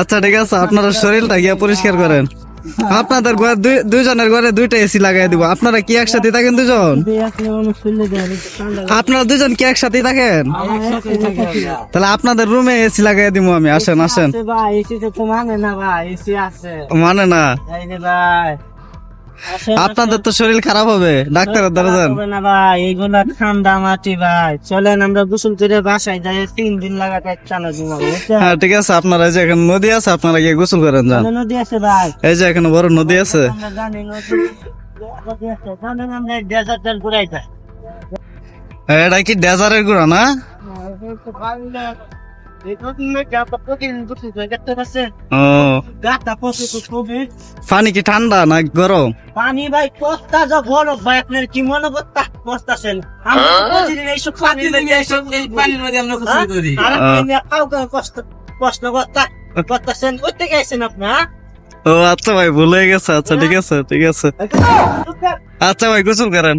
আচ্ছা ঠিক আছে আপনারা শরীরটা গিয়ে পরিষ্কার করেন। আপনাদের ঘরে দুইজনের ঘরে দুইটা এসি লাগাই দিব। আপনারা কি একসাথে থাকেন দুজন? আপনারা দুজন কি একসাথে থাকেন? তাহলে আপনাদের রুমে এসি লাগাই দিব আমি আসেন আসেন। মানে না আপনাদের তো শরীর খারাপ হবে ডাক্তারের দ্বারা যান। না ভাই এইগুলা ঠান্ডা মাটি ভাই। চলেন আমরা গোসল করে বাসায় যাই তিন দিন লাগাতে চালা দিব হ্যাঁ ঠিক আছে আপনারা এই যে এখানে নদী আছে আপনারা গিয়ে গোসল করেন যান। নদী আছে ভাই। এই যে এখানে বড় নদী আছে। যাই। এটা কি ডেজারের গুড়া না? ও। গাটা প্রচুর খুবই। পানি কি ঠান্ডা না গরম? পানি ভাই কস্তা যা গরম ভাই আপনার কি মনে করতা কস্তাছেন আমি তো প্রতিদিন এইসব পানি এইসব এই পানির মধ্যে আমরা করি। আর আপনি কাউকে কষ্ট কষ্ট করতা করতেছেন। করতে গেছেন আপনি হ্যাঁ? ও আচ্ছা ভাই ভুল হয়ে গেছে। আচ্ছা ঠিক আছে ঠিক আছে। আচ্ছা। ভাই গোসল করেন?